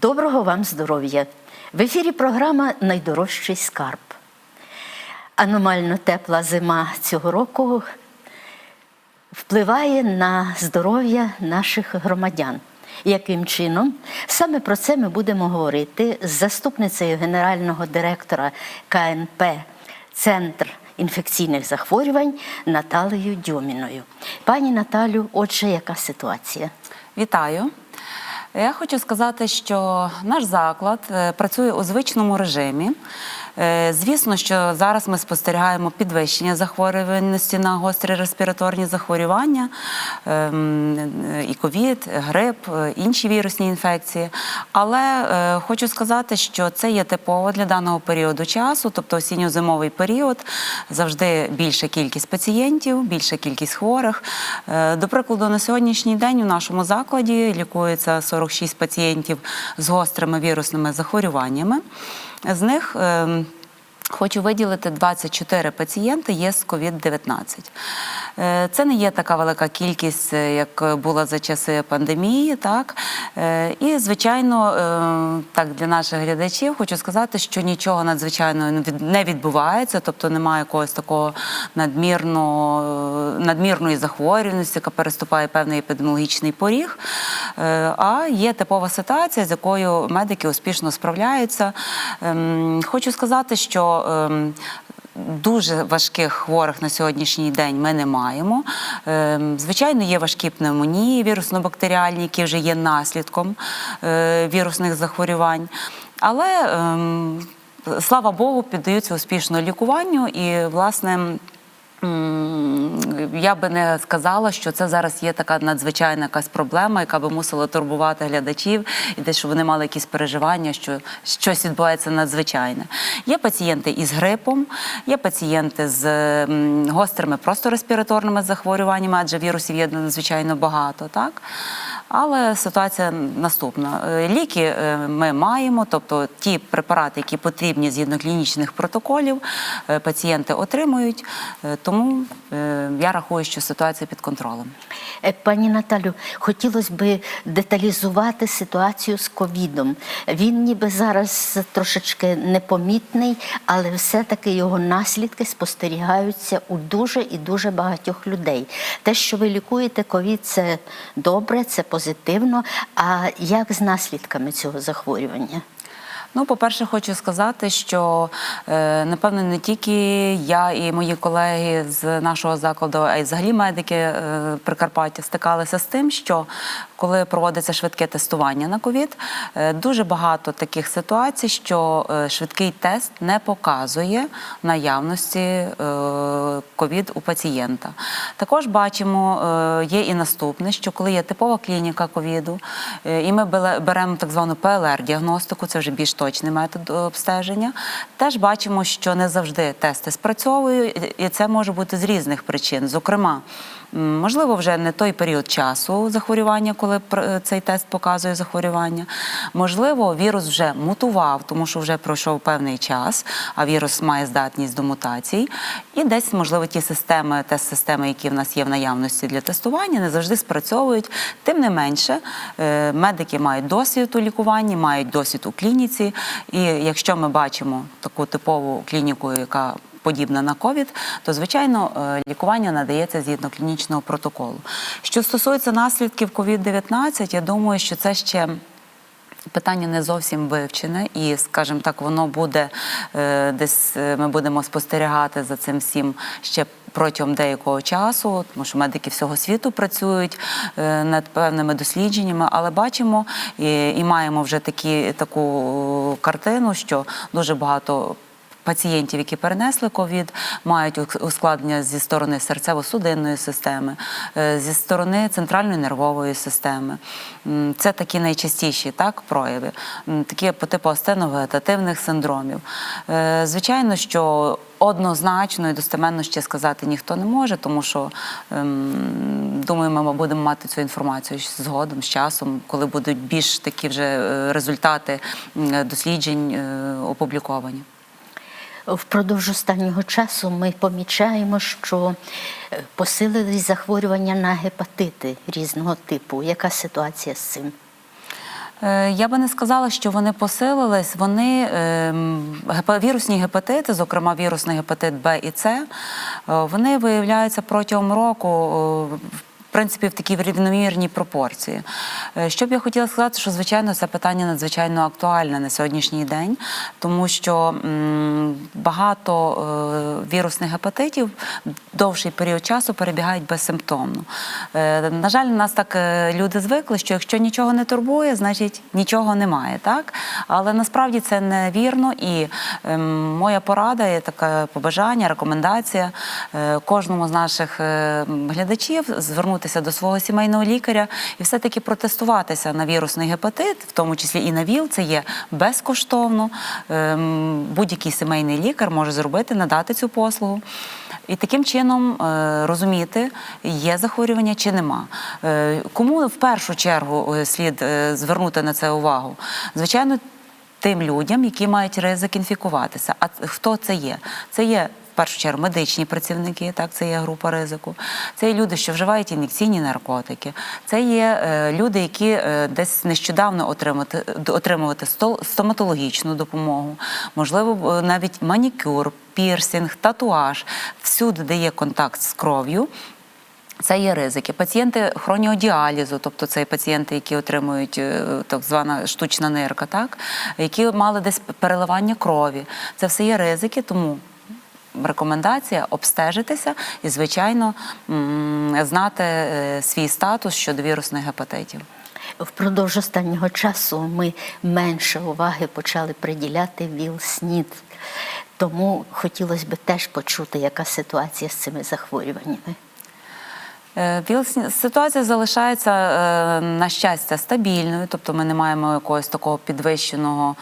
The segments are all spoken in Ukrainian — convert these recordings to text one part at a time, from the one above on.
Доброго вам здоров'я! В ефірі програма Найдорожчий скарб. Аномально тепла зима цього року впливає на здоров'я наших громадян. Яким чином? Саме про це ми будемо говорити з заступницею генерального директора КНП Центр інфекційних захворювань Наталею Дьоміною. Пані Наталю, отже, яка ситуація? Вітаю. Я хочу сказати, що наш заклад е, працює у звичному режимі. Е, Звісно, що зараз ми спостерігаємо підвищення захворюваності на гострі респіраторні захворювання, ем, і ковід, грип, е, інші вірусні інфекції. Але е, хочу сказати, що це є типово для даного періоду часу, тобто осінньо-зимовий період, завжди більша кількість пацієнтів, більша кількість хворих. До прикладу, на сьогоднішній день у нашому закладі лікується 46 пацієнтів з гострими вірусними захворюваннями. З них ем, Хочу виділити 24 пацієнти є з COVID-19. Е, Це не є така велика кількість, е, як була за часи пандемії. Так? Е, І, звичайно, так для наших глядачів хочу сказати, що нічого надзвичайного не відбувається, тобто немає якогось такого надмірно, надмірної захворюваності, яка переступає певний епідеміологічний поріг. А є типова ситуація, з якою медики успішно справляються. Ем, Хочу сказати, що ем, Дуже важких хворих на сьогоднішній день ми не маємо. Ем, Звичайно, є важкі пневмонії, вірусно-бактеріальні, які вже є наслідком е, вірусних захворювань. Але ем, слава Богу, піддаються успішно лікуванню і, власне. Я би не сказала, що це зараз є така надзвичайна якась проблема, яка би мусила турбувати глядачів, і десь щоб вони мали якісь переживання, що щось відбувається надзвичайне. Є пацієнти із грипом, є пацієнти з гострими просто респіраторними захворюваннями, адже вірусів є надзвичайно багато, так? Але ситуація наступна: Е, ліки е, ми маємо, тобто ті препарати, які потрібні згідно клінічних протоколів, е, пацієнти отримують. Тому я рахую, що ситуація під контролем. Пані Наталю, хотілося б деталізувати ситуацію з ковідом. Він ніби зараз трошечки непомітний, але все-таки його наслідки спостерігаються у дуже і дуже багатьох людей. Те, що ви лікуєте ковід, це добре, це позитивно. А як з наслідками цього захворювання? Ну, по-перше, хочу сказати, що е, напевно не тільки я і мої колеги з нашого закладу, а й взагалі медики е, Прикарпаття стикалися з тим, що коли проводиться швидке тестування на ковід, е, дуже багато таких ситуацій, що швидкий тест не показує наявності ковід у пацієнта. Також бачимо, е, є і наступне, що коли є типова клініка ковіду, е, і ми беремо так звану ПЛР-діагностику, це вже більш точний метод обстеження, теж бачимо, що не завжди тести спрацьовують, і це може бути з різних причин. Зокрема, можливо, вже не той період часу захворювання, коли цей тест показує захворювання. Можливо, вірус вже мутував, тому що вже пройшов певний час, а вірус має здатність до мутацій. І десь, можливо, ті системи, тест-системи, які в нас є в наявності для тестування, не завжди спрацьовують. Тим не менше, е, медики мають досвід у лікуванні, мають досвід у клініці. І якщо ми бачимо таку типову клініку, яка Подібна на ковід, то звичайно е, лікування надається згідно клінічного протоколу. Що стосується наслідків COVID-19, я думаю, що це ще Питання не зовсім вивчене, і, скажімо так, воно буде е, десь. е, Ми будемо спостерігати за цим всім ще протягом деякого часу, тому що медики всього світу працюють над певними дослідженнями, але бачимо і, і маємо вже такі таку картину, що дуже багато. Пацієнтів, які перенесли ковід, мають ус- ускладнення зі сторони серцево-судинної системи, е, зі сторони центральної нервової системи. Це такі найчастіші так, прояви, такі по типу астеновегетативних синдромів. Е, Звичайно, що однозначно і достеменно ще сказати ніхто не може, тому що ем, думаю, ми будемо мати цю інформацію згодом, з часом, коли будуть більш такі вже е, результати досліджень опубліковані. Впродовж останнього часу ми помічаємо, що е, посилились захворювання на гепатити різного типу. Яка ситуація з цим? Е, Я би не сказала, що вони посилились. Вони ем, вірусні гепатити, зокрема вірусний гепатит Б і С, е, вони виявляються протягом року. Принципі, в такій рівномірній пропорції. Е, Що б я хотіла сказати, що звичайно це питання надзвичайно актуальне на сьогоднішній день, тому що багато е, вірусних гепатитів довший період часу перебігають безсимптомно. Е, На жаль, нас так люди звикли, що якщо нічого не турбує, значить нічого немає. Так? Але насправді це невірно. І ем, моя порада є таке побажання, рекомендація кожному з наших глядачів звернутися до свого сімейного лікаря і все-таки протестуватися на вірусний гепатит, в тому числі і на ВІЛ. Це є безкоштовно. Ем, Будь-який сімейний лікар може зробити, надати цю послугу. І таким чином е, розуміти, є захворювання чи нема. Е, Кому в першу чергу е, слід звернути на це увагу? Звичайно, тим людям, які мають ризик інфікуватися. А хто це є? Це є. Першу чергу медичні працівники, так це є група ризику. Це є люди, що вживають ін'єкційні наркотики. Це є е, люди, які е, десь нещодавно отримати, отримувати сто- стоматологічну допомогу, можливо, е, навіть манікюр, пірсинг, татуаж, всюди, де є контакт з кров'ю. Це є ризики. Пацієнти хроніодіалізу, тобто це пацієнти, які отримують е, так звана штучна нирка, так які мали десь переливання крові. Це все є ризики, тому. Рекомендація обстежитися і, звичайно, знати е, свій статус щодо вірусних гепатитів. Впродовж останнього часу ми менше уваги почали приділяти ВІЛ-СНІД. Тому хотілося б теж почути, яка ситуація з цими захворюваннями. Е, Ситуація залишається е, на щастя стабільною, тобто ми не маємо якогось такого підвищеного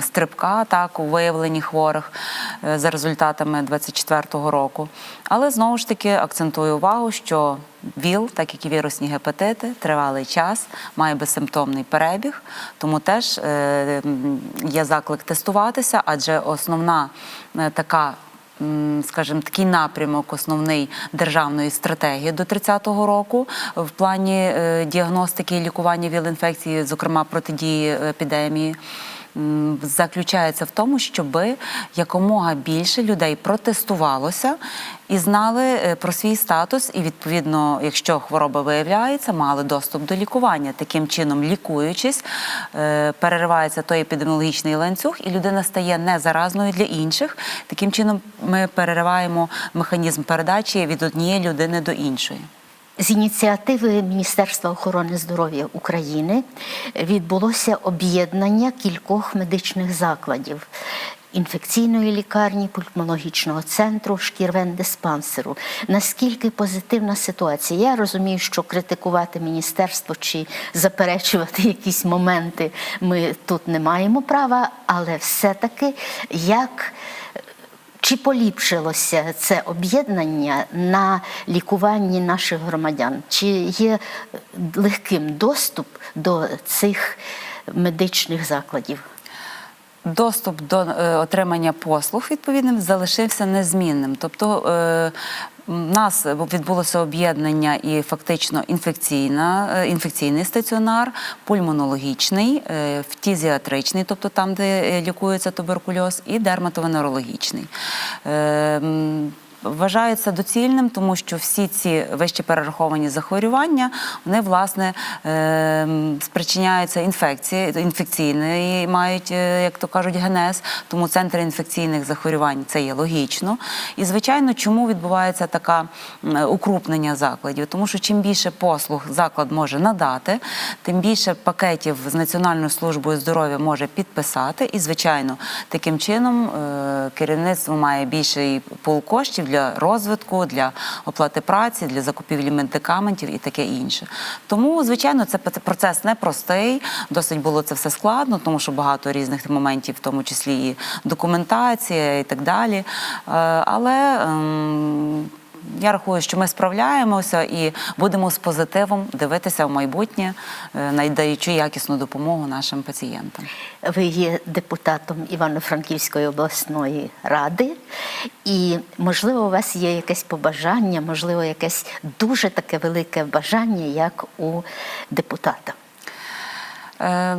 стрибка так, у виявленні хворих е, за результатами 2024 року. Але знову ж таки акцентую увагу, що ВІЛ, так як і вірусні гепатити, тривалий час, має безсимптомний перебіг, тому теж є заклик тестуватися, адже основна така скажімо, такий напрямок основний державної стратегії до 30-го року в плані е, діагностики і лікування ВІЛ-інфекції, зокрема протидії епідемії. Заключається в тому, щоб якомога більше людей протестувалося і знали е, про свій статус, і відповідно, якщо хвороба виявляється, мали доступ до лікування. Таким чином, лікуючись, е, переривається той епідеміологічний ланцюг, і людина стає незаразною для інших. Таким чином, ми перериваємо механізм передачі від однієї людини до іншої. З ініціативи Міністерства охорони здоров'я України відбулося об'єднання кількох медичних закладів. Інфекційної лікарні, пульмонологічного центру, шкірвендиспансеру. Наскільки позитивна ситуація? Я розумію, що критикувати міністерство чи заперечувати якісь моменти ми тут не маємо права, але все-таки як чи поліпшилося це об'єднання на лікуванні наших громадян? Чи є легким доступ до цих медичних закладів? Доступ до е, отримання послуг відповідним залишився незмінним. Тобто е, нас відбулося об'єднання і фактично інфекційна, е, інфекційний стаціонар, пульмонологічний, е, фтізіатричний, тобто там, де е, лікується туберкульоз, і дерматовенерологічний. М, Вважається доцільним, тому що всі ці вище перераховані захворювання вони власне е, спричиняються інфекції, інфекційної мають, е, як то кажуть, генез. Тому центр інфекційних захворювань це є логічно. І звичайно, чому відбувається таке укрупнення закладів? Тому що чим більше послуг заклад може надати, тим більше пакетів з Національною службою здоров'я може підписати. І, звичайно, таким чином е, керівництво має більший пул коштів для розвитку, для оплати праці, для закупівлі медикаментів і таке інше. Тому, звичайно, це процес непростий. Досить було це все складно, тому що багато різних моментів, в тому числі і документація і так далі. Е, Але ем, я рахую, що ми справляємося і будемо з позитивом дивитися в майбутнє, е, надаючи якісну допомогу нашим пацієнтам. Ви є депутатом Івано-Франківської обласної ради, і можливо, у вас є якесь побажання, можливо, якесь дуже таке велике бажання, як у депутата. Е,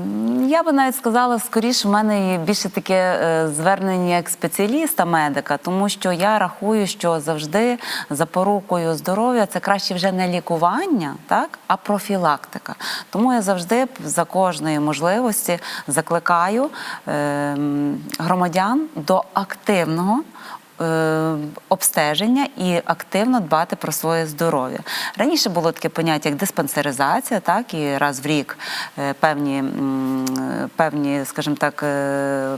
Я би навіть сказала, скоріше в мене більше таке е, звернення як спеціаліста, медика, тому що я рахую, що завжди запорукою здоров'я це краще вже не лікування, так, а профілактика. Тому я завжди за кожної можливості закликаю е, громадян до активного. Е, Обстеження і активно дбати про своє здоров'я. Раніше було таке поняття як диспансеризація, так і раз в рік е, певні, певні, скажімо так, е,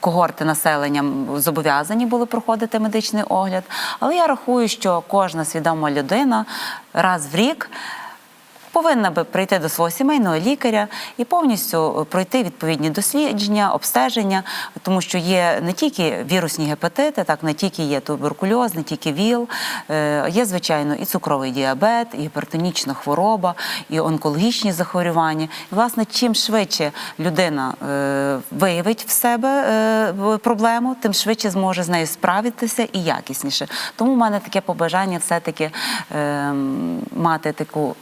когорти населення зобов'язані були проходити медичний огляд. Але я рахую, що кожна свідома людина раз в рік повинна би прийти до свого сімейного лікаря і повністю е, пройти відповідні дослідження, обстеження, тому що є не тільки вірусні гепатити, так не тільки є туберкульоз, не тільки ВІЛ, е, є звичайно і цукровий діабет, і гіпертонічна хвороба, і онкологічні захворювання. І, власне, чим швидше людина е, виявить в себе проблему, тим швидше зможе з нею справитися і якісніше. Тому в мене таке побажання все-таки е, мати таку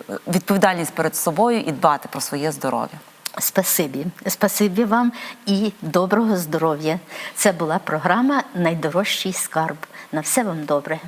відповідальність перед собою і дбати про своє здоров'я. Спасибі. Спасибі вам і доброго здоров'я. Це була програма Найдорожчий скарб. На все вам добре.